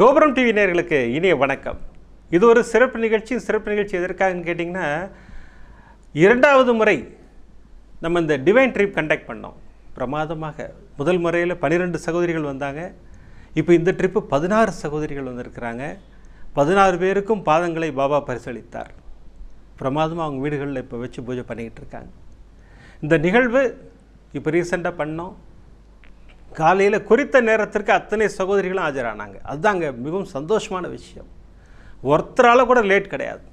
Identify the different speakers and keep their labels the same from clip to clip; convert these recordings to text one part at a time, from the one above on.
Speaker 1: கோபுரம் டிவி நேர்களுக்கு இனிய வணக்கம். இது ஒரு சிறப்பு நிகழ்ச்சி. சிறப்பு நிகழ்ச்சி எதற்காகன்னு கேட்டிங்கன்னா இரண்டாவது முறை நம்ம இந்த டிவைன் ட்ரிப் கண்டக்ட் பண்ணோம். பிரமாதமாக. முதல் முறையில் பன்னிரெண்டு சகோதரிகள் வந்தாங்க. இப்போ இந்த ட்ரிப்பு பதினாறு சகோதரிகள் வந்திருக்கிறாங்க. பதினாறு பேருக்கும் பாதங்களை பாபா பரிசளித்தார். பிரமாதமாக அவங்க வீடுகளில் இப்போ வச்சு பூஜை பண்ணிக்கிட்டு இருக்காங்க. இந்த நிகழ்வு இப்போ ரீசெண்டாக பண்ணோம். காலையில் குறித்த நேரத்திற்கு அத்தனை சகோதரிகளும் ஆஜரானாங்க. அதுதாங்க மிகவும் சந்தோஷமான விஷயம். ஒருத்தரால் கூட லேட் கிடையாது.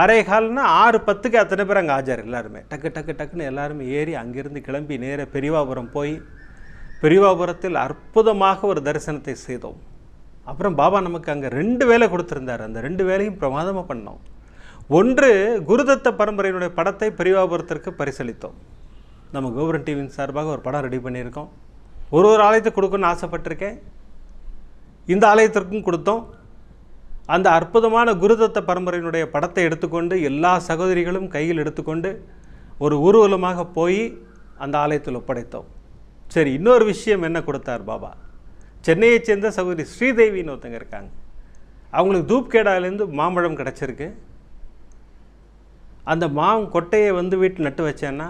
Speaker 1: ஆறே ஆறு பத்துக்கு அத்தனை பேர் அங்கே ஆஜர் எல்லாருமே. டக்கு டக்கு டக்குன்னு எல்லாருமே ஏறி அங்கிருந்து கிளம்பி நேர பெரியவாபுரம் போய் பெரியவாபுரத்தில் அற்புதமாக ஒரு தரிசனத்தை செய்தோம். அப்புறம் பாபா நமக்கு அங்கே ரெண்டு வேலை கொடுத்துருந்தார். அந்த ரெண்டு வேலையும் பிரமாதமாக பண்ணோம். ஒன்று குருதத்த பரம்பரையினுடைய படத்தை பெரியவாபுரத்திற்கு பரிசளித்தோம். நம்ம கோபுரம் டிவியின் சார்பாக ஒரு படம் ரெடி பண்ணியிருக்கோம். ஒரு ஒரு ஆலயத்தை கொடுக்கணும்னு ஆசைப்பட்டிருக்கேன். இந்த ஆலயத்திற்கும் கொடுத்தோம். அந்த அற்புதமான குருதத்த பரம்பரையினுடைய படத்தை எடுத்துக்கொண்டு எல்லா சகோதரிகளும் கையில் எடுத்துக்கொண்டு ஒரு ஊர்வலமாக போய் அந்த ஆலயத்தில் ஒப்படைத்தோம். சரி இன்னொரு விஷயம் என்ன கொடுத்தார் பாபா? சென்னையைச் சேர்ந்த சகோதரி ஸ்ரீதேவின்னு ஒருத்தங்க இருக்காங்க. அவங்களுக்கு தூப்கேடாலேருந்து மாம்பழம் கிடச்சிருக்கு. அந்த மாம் கொட்டையை வந்து வீட்டில் நட்டு வச்சேன்னா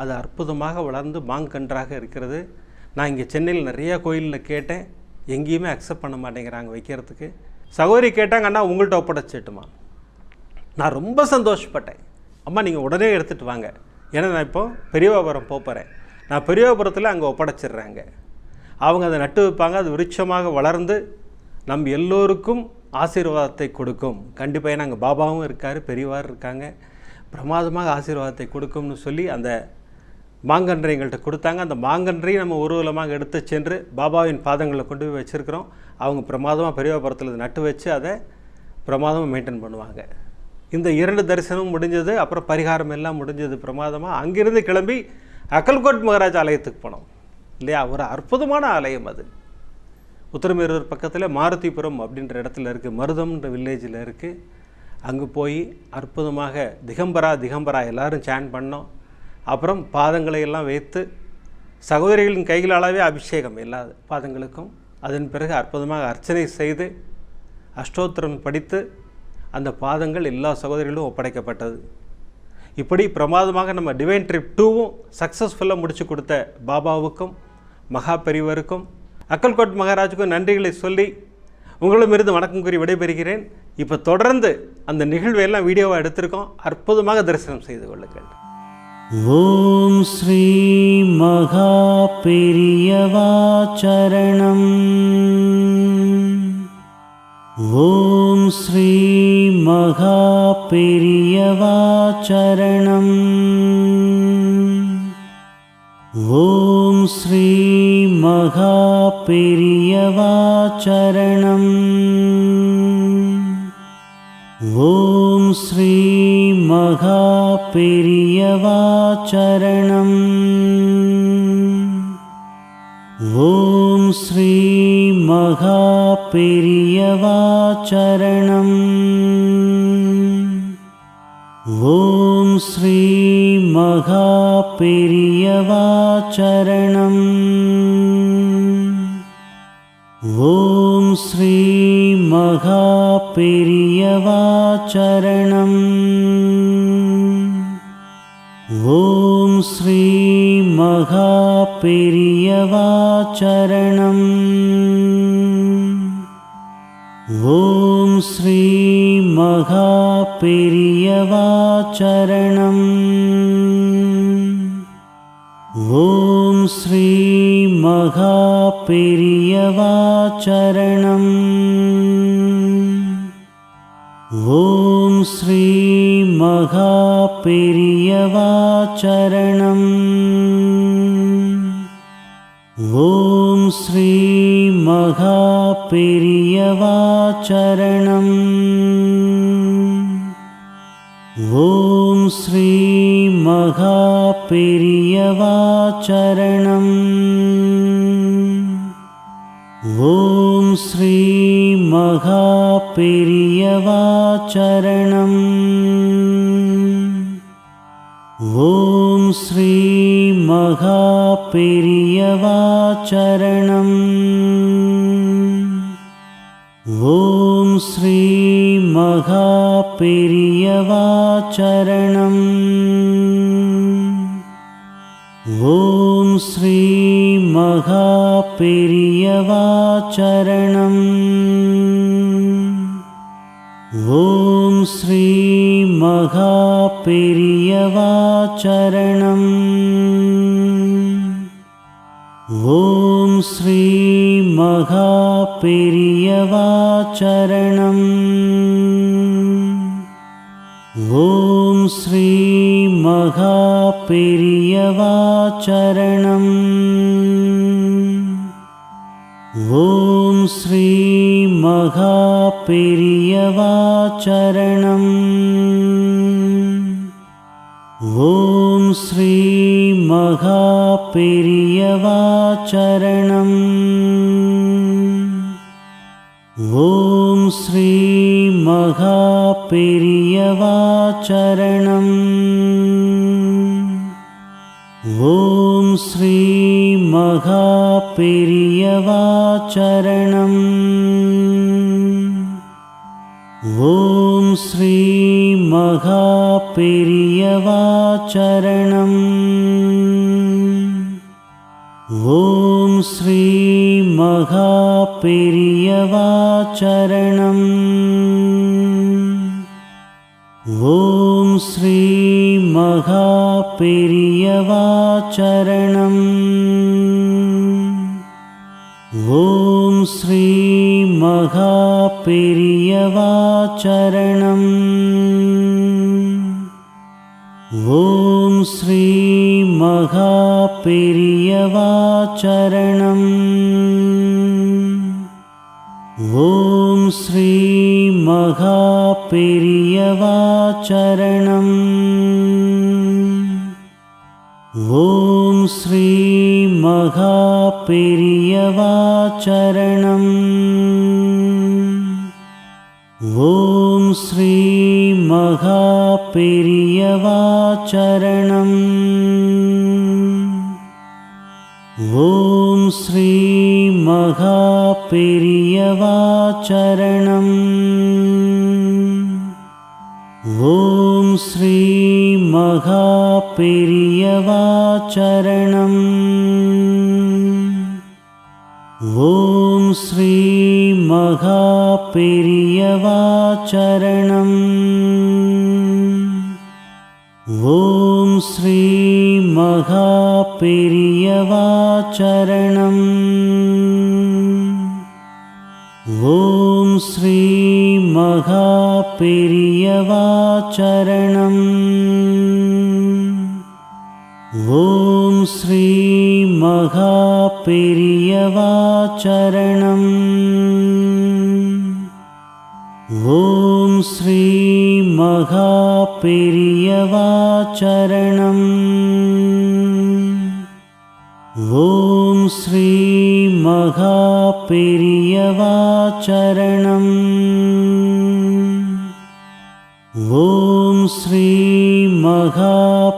Speaker 1: அது அற்புதமாக வளர்ந்து மாங்கன்றாக இருக்கிறது. நான் இங்கே சென்னையில் நிறைய கோயிலில் கேட்டேன். எங்கேயுமே அக்செப்ட் பண்ண மாட்டேங்கிறாங்க வைக்கிறதுக்கு. சகோதரி கேட்டாங்க அண்ணா உங்கள்கிட்ட ஒப்படைச்சிட்டுமா? நான் ரொம்ப சந்தோஷப்பட்டேன். அம்மா நீங்கள் உடனே எடுத்துகிட்டு வாங்க. ஏன்னா நான் இப்போ பெரியவாபுரம் போகிறேன் நான் பெரியவாபுரத்தில் அங்கே ஒப்படைச்சிடுறாங்க. அவங்க அதை நட்டு வைப்பாங்க. அது விருட்சமாக வளர்ந்து நம் எல்லோருக்கும் ஆசீர்வாதத்தை கொடுக்கும். கண்டிப்பாக ஏன்னா அங்கே பாபாவும் இருக்கார் பெரியவார் இருக்காங்க. பிரமாதமாக ஆசீர்வாதத்தை கொடுக்கும்னு சொல்லி அந்த மாங்கன்றை எங்கள்கிட்ட கொடுத்தாங்க. அந்த மாங்கன்றையும் நம்ம ஊர்வலமாக எடுத்து சென்று பாபாவின் பாதங்களில் கொண்டு போய் வச்சுருக்கிறோம். அவங்க பிரமாதமாக பெரியவாபுரத்தில் நட்டு வச்சு அதை பிரமாதமாக மெயின்டைன் பண்ணுவாங்க. இந்த இரண்டு தரிசனமும் முடிஞ்சது அப்புறம் பரிகாரம் எல்லாம் முடிஞ்சது பிரமாதமாக அங்கிருந்து கிளம்பி அக்கல்கோட் மகாராஜ் ஆலயத்துக்கு போனோம். இல்லையா? ஒரு அற்புதமான ஆலயம் அது. உத்தரமேரூர் பக்கத்தில் மாருதிபுரம் அப்படின்ற இடத்துல இருக்குது மருதம்ன்ற வில்லேஜில் இருக்குது அங்கே போய் அற்புதமாக திகம்பரா திகம்பரா எல்லோரும் சேன் பண்ணோம். அப்புறம் பாதங்களை எல்லாம் வைத்து சகோதரிகளின் கைகளாலவே அபிஷேகம் எல்லா பாதங்களுக்கும். அதன் பிறகு அற்புதமாக அர்ச்சனை செய்து அஷ்டோத்திரம் படித்து அந்த பாதங்கள் எல்லா சகோதரிகளும் ஒப்படைக்கப்பட்டது. இப்படி பிரமாதமாக நம்ம டிவைன் ட்ரிப் டூவும் சக்ஸஸ்ஃபுல்லாக முடிச்சு கொடுத்த பாபாவுக்கும் மகா பெரியவருக்கும் அக்கல்கோட் மகாராஜுக்கும் நன்றிகளை சொல்லி உங்களிடமிருந்து வணக்கம் கூறி விடைபெறுகிறேன். இப்போ தொடர்ந்து அந்த நிகழ்வையெல்லாம் வீடியோவாக எடுத்திருக்கோம். அற்புதமாக தரிசனம் செய்து கொள்ளுங்கள்.
Speaker 2: ॐ श्रीमहापेर्यवाचरणम् ॐ श्रीमहापेर्यवाचरणम् ॐ श्रीमहापेर्यवाचरणम् ॐ श्री महापेरियवाचरणम् ॐ श्री महापेरियवाचरणम् ॐ श्री महापेरियवाचरणम् ॐ श्री प्रियवाचरणम्। ॐ श्री मघापरियवाचरणम् ॐ श्रीमहाप्रियवाचरणम्। ॐ श्रीमहाप्रियवाचरणम्। श्री मघापियवाचरणम् ॐ श्रीमहापिर्यवाचरणम्। ॐ श्रीमहापिर्यवाचरणम्। श्री महापेरियवाचरणम् ॐ श्री महापेरियवाचरणम् ॐ श्री महापेरियवाचरणम् ॐ श्री महापेरियवा பெரியவாச்சரணம் ஓம் ஸ்ரீ மகா பெரியவாச்சரணம் ஓம் ஸ்ரீ மகா பெரியவாச்சரணம் ஓம் ஸ்ரீ மகா பெரியவாச்சரணம் श्री महापेरियवाचरणम् ॐ श्री महापेरियवाचरणम् ॐ श्री महापेरियवाचरणम् ॐ श्री महापेरियवाचरणम् ॐ श्री महापेरियवाचरणम् ॐ श्री महापेरियवाचरणम् ॐ श्री महापेरिय ॐ श्री मघापियवाचरणम् ॐ श्रीमहापिर्यवाचरणम्। ॐ श्रीमहापिर्यवाचरणम्। ॐ श्री मघापीरियवाचरणम् ॐ श्रीमहापिर्यवाचरणम्। ॐ श्रीमहापिर्यवाचरणम्। श्रीमहापिर्यवाचरणम्। ॐ श्रीमहापिर्यवाचरणम्। ॐ श्रीमहापिर्यवाचरणम्। ॐ श्री மகா பெரியவா சரணம். ஓம் ஸ்ரீ மகா பெரியவா சரணம். ஓம் ஸ்ரீ மகா பெரியவா சரணம். ஓம் ஸ்ரீ மகா பெரியவா சரணம். श्री मघापियवाचरणम्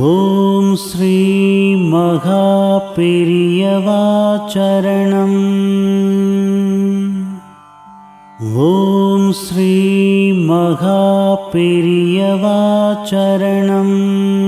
Speaker 2: ॐ श्रीमहापिर्यवाचरणम्। ॐ श्रीमहापिर्यवाचरणम्।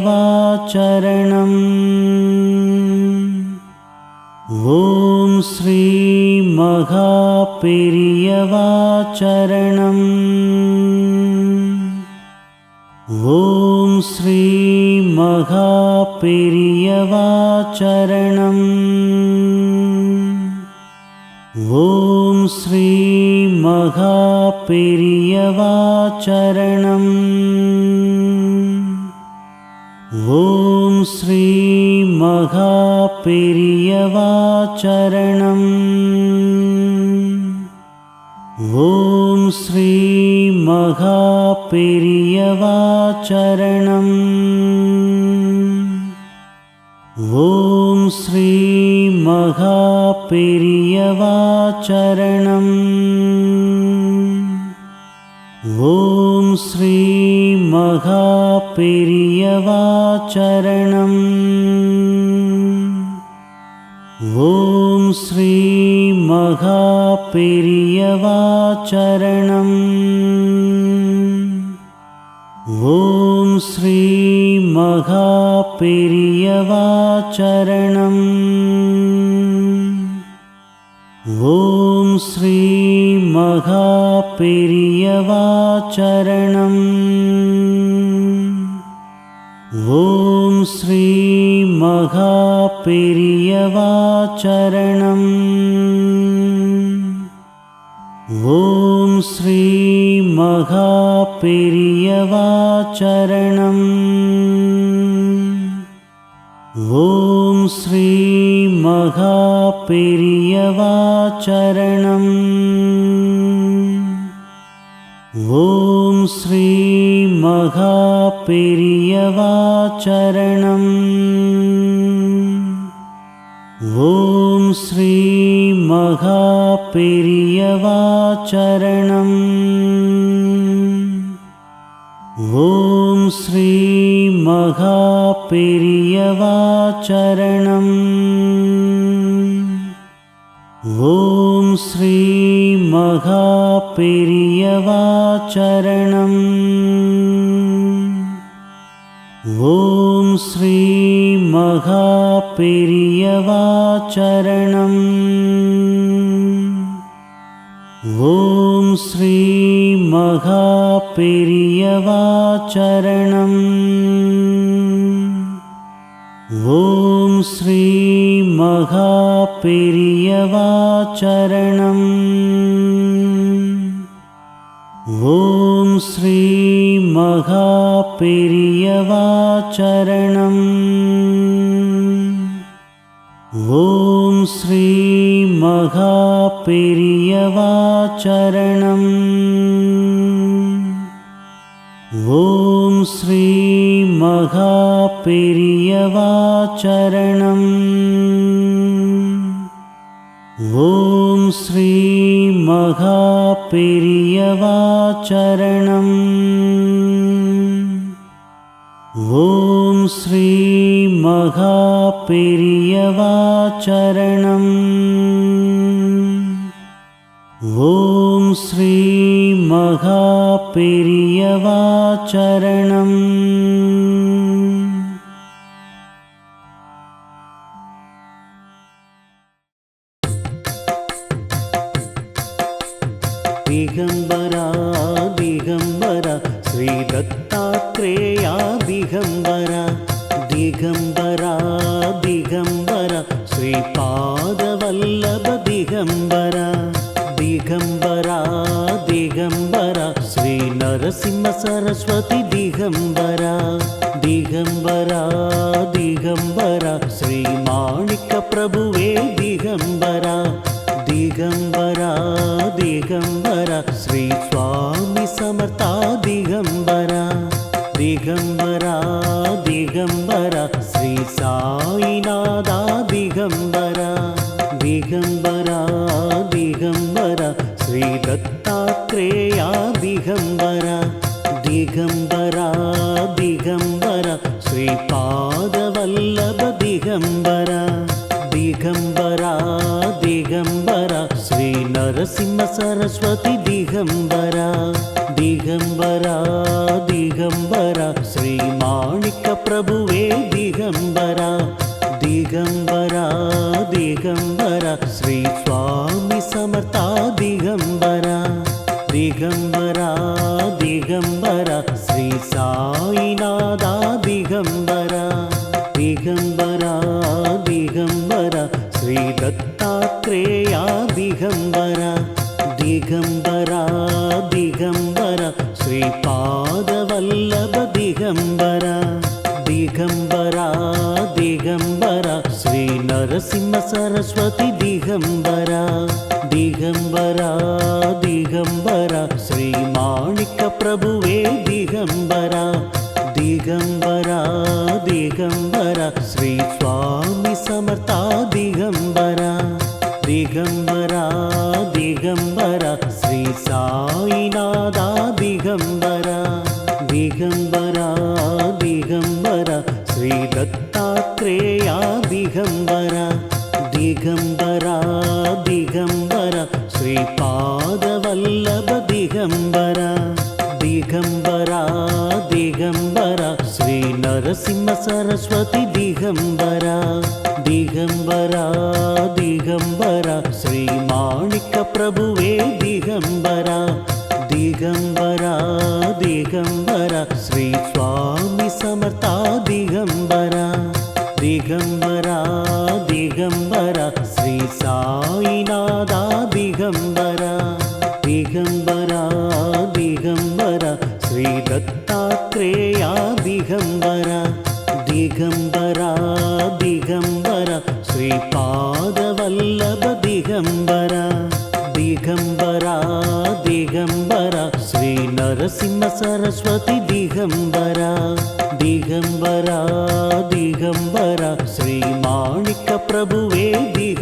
Speaker 2: भैरवाचरणम् ॐ श्रीमहापिर्यवाचरणम् ॐ श्रीमहापिर्यवाचरणम् ॐ श्रीमहापिर्यवाचरणम् श्री मघापियवाचरणम् ॐ श्रीमहापिर्यवाचरणम्। ॐ श्रीमहापिर्यवाचरणम्। श्रीमहापेर्यवाचरणम् ॐ श्रीमहापेर्यवाचरणम् ॐ श्रीमहापेर्यवाचरणम् ॐ श्रीमहा प्रियवाचरणम्। ॐ श्री मघापरियवाचरणम् ॐ श्रीमहाप्रियवाचरणम्। ॐ श्रीमहाप्रियवाचरणम्। ॐ श्रीमहापेर्यवाचरणम् ॐ श्रीमहापेर्यवाचरणम् ॐ श्रीमहापेर्यवाचरणम् ॐ श्री மகா பெரியவா சரணம் ஓம் ஸ்ரீ மகா பெரியவா சரணம் ஓம் ஸ்ரீ மகா பெரியவா சரணம் ஓம் ஸ்ரீ மகா பெரியவா சரணம் ॐ श्रीमहापिर्यवाचरणम् ॐ श्रीमहापिर्यवाचरणम् ॐ श्रीमहापिर्यवाचरणम् ॐ श्रीमहा प्रियवाचरणम्। ॐ श्रीमहाप्रियवाचरणम्। ॐ श्री திகம்பரா திகம்பரா ஸ்ரீ தத்தாத்ரேயா திகம்பரா திகம்பரா திகம்பரா ஸ்ரீ பாதவல்லப திகம்பரா திகம்பரா திகம்பரா ஸ்ரீ நரசிம்ம சரஸ்வதி திகம்பரா திகம்பரா திகம்பரா ஸ்ரீ மாணிக்க பிரபுவே திகம்பரா திகம்பரா திகம்பரா ஸ்ரீ சுவாமி சமர்த்தா திகம்பரா திகம்பரா திகம்பரா ஸ்ரீ சாயிநாதா నరసింహ సరస్వతి దిగంబర దిగంబర దిగంబర. శ్రీ మాణిక ప్రభువే దిగంబర దిగంబర దిగంబర. శ్రీ స్వామి సమర్థ దిగంబర దిగంబర దిగంబర. శ్రీ సాయి நரசிம்ம சரஸ்வதி திகம்பரா திகம்பரா திகம்பரா. ஸ்ரீ மாணிக்க பிரபுவே திகம்பரா திகம்பரா திகம்பரா. ஸ்ரீ சுவாமி சமர்த்தா திகம்பரா திகம்பரா திகம்பரா. ஸ்ரீ சாயிநாதா திகம்பரா திகம்பரா திகம்பரா. ശ്രീദത്താത്രേയാ ദിഗംബര ദിഗംബര ദിഗംബര ശ്രീപാദവല്ലഭ ദിഗംബര ദിഗംബര ദിഗംബര ശ്രീ നരസിംഹ സരസ്വതി ദിഗംബര ദിഗംബര ദിഗംബര ശ്രീ മാണിക്ക പ്രഭുവേ ദിഗംബര ದಿಗಂಬರ ದಿಗಂಬರ ಶ್ರೀ ಸ್ವಾಮಿ ಸಮರ್ಥ ದಿಗಂಬರ ದಿಗಂಬರ ದಿಗಂಬರ ಶ್ರೀ ಸಾಯಿನಾದ ದಿಗಂಬರ ದಿಗಂಬರ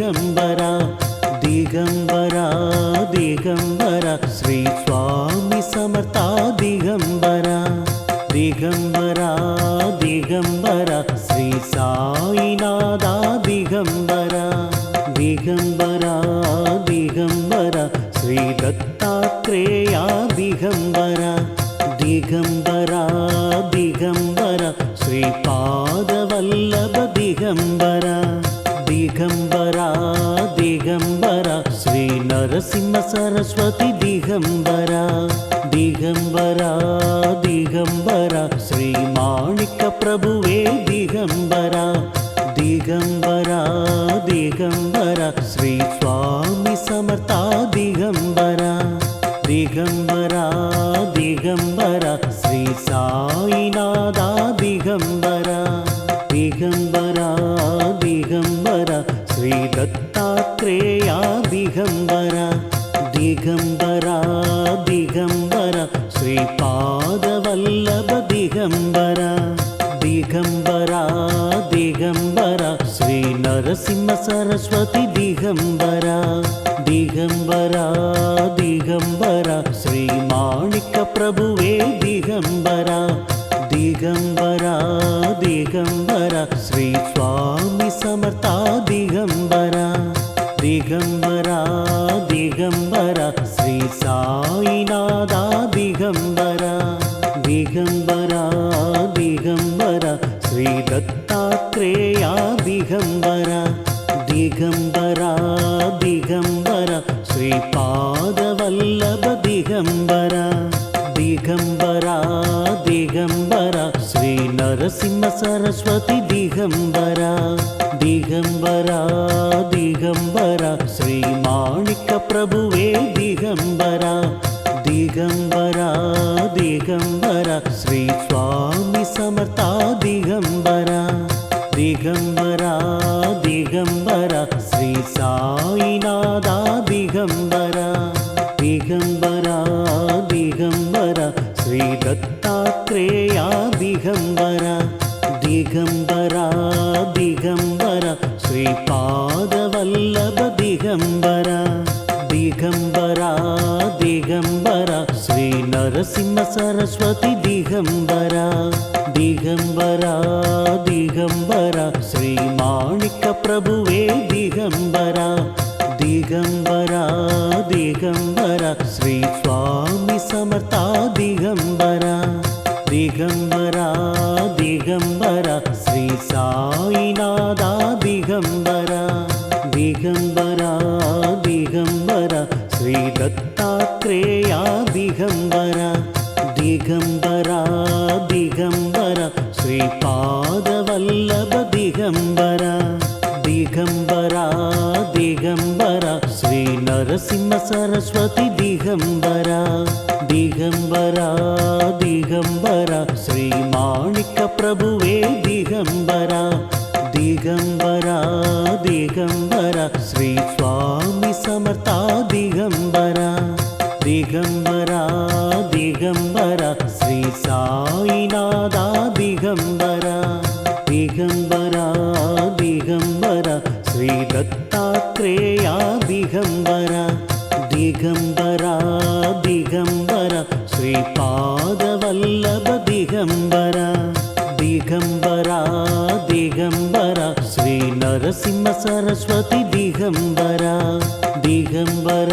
Speaker 2: दिगम्बरा दिगम्बरा दिगम्बरा श्री स्वामी समर्था दिगम्बरा दिगम्बरा दिगम्बरा श्री साईनादा दिगम्बरा दिगम्बरा दिगम्बरा श्री दत्तात्रेया दिगम्बरा दिगम्बरा दिगम्बरा श्रीपादवल्लभ दिगम्बरा दिगम्बरा நரசிம்ம சரஸ்வதி திகம்பரா திகம்பரா திகம்பரா. ஸ்ரீ மாணிக்க பிரபுவே திகம்பரா திகம்பரா திகம்பரா. ஸ்ரீ சுவாமி சமர்த்தா திகம்பரா திகம்பரா திகம்பரா. ஸ்ரீ சாயிநாதா திகம்பரா திகம்பரா திகம்பரா. ஸ்ரீ தத்தா త్రేయా దిగంబర దిగంబర దిగంబర శ్రీపాదవల్లభ దిగంబర దిగంబర దిగంబర శ్రీ నరసింహ సరస్వతి దిగంబర దిగంబర దిగంబర శ్రీ మాణిక ప్రభువే దిగంబర దిగంబర దిగంబర శ్రీ స్వామి సమర్థ దిగంబర దిగంబరా దిగంబరా శ్రీ సాయినాథా దిగంబరా దిగంబరా దిగంబరా శ్రీ దత్తాత్రేయా దిగంబరా దిగంబరా దిగంబర శ్రీ పాదవల్లభ దిగంబర దిగంబర దిగంబర శ్రీ నరసింహ సరస్వతి దిగంబర திகம்பரா திகம்பரா ஸ்ரீ மாணிக்க பிரபுவே திகம்பரா திகம்பரா திகம்பரா ஸ்ரீ சுவாமி சமர்த்தா திகம்பரா திகம்பரா திகம்பரா ஸ்ரீ சாயிநாதா दिगम्बरा दिगम्बरा श्रीपादवल्लभ दिगम्बरा दिगम्बरा दिगम्बरा श्री नरसिंह सरस्वती दिगम्बरा दिगम्बरा दिगम्बरा श्री माणिक्यप्रभुवे दिगम्बरा दिगम्बरा दिगम्बरा श्री स्वामी समर्था दिगम्बरा దిగంబరా దిగంబర శ్రీ సాయినాథా దిగంబర దిగంబరా దిగంబర శ్రీ దత్తాత్రేయా దిగంబర దిగంబరా దిగంబర శ్రీ పాదవల్లభ దిగంబర దిగంబరా దిగంబర శ్రీ నరసింహ సరస్వతి దిగంబరా दिगम्बरा दिगम्बरा श्री माणिक्यप्रभुवे दिगम्बरा दिगम्बरा दिगम्बरा श्री स्वामी समर्था श्री दिगम्बरा दिगम्बरा दिगम्बरा श्री दत्तात्रेया दिगम्बरा दिगम्बरा శ్రీపాదవల్లభ దిగంబర దిగంబర దిగంబర శ్రీ నరసింహ సరస్వతి దిగంబర దిగంబర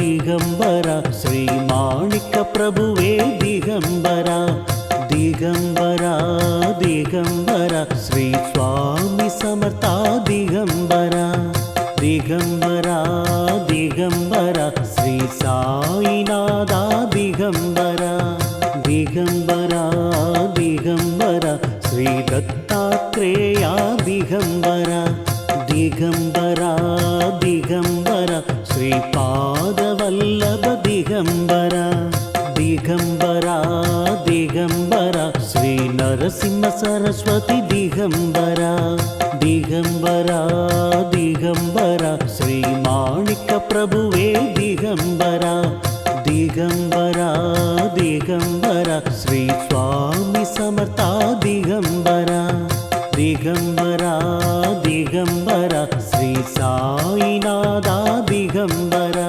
Speaker 2: దిగంబర శ్రీ మాణిక ప్రభువే దిగంబర దిగంబర దిగంబర శ్రీ స్వామి సమర్థ దిగంబర. திகம்பரா திகம்பரா ஸ்ரீ சாய்நாதா திகம்பரா. திகம்பரா திகம்பரா ஸ்ரீ தத்தாத்ரேயா திகம்பரா. திகம்பரா திகம்பரா ஸ்ரீ பாதவல்லப திகம்பரா. திகம்பரா திகம்பரா ஸ்ரீ நரசிம்ம சரஸ்வதி திகம்பரா. திகம்பரா திகம்பரா ஸ்ரீ மாணிக்க பிரபுவே திகம்பரா திகம்பரா திகம்பரா ஸ்ரீ சுவாமி சமர்த்தா திகம்பரா திகம்பரா திகம்பரா ஸ்ரீ சாயிநாதா திகம்பரா.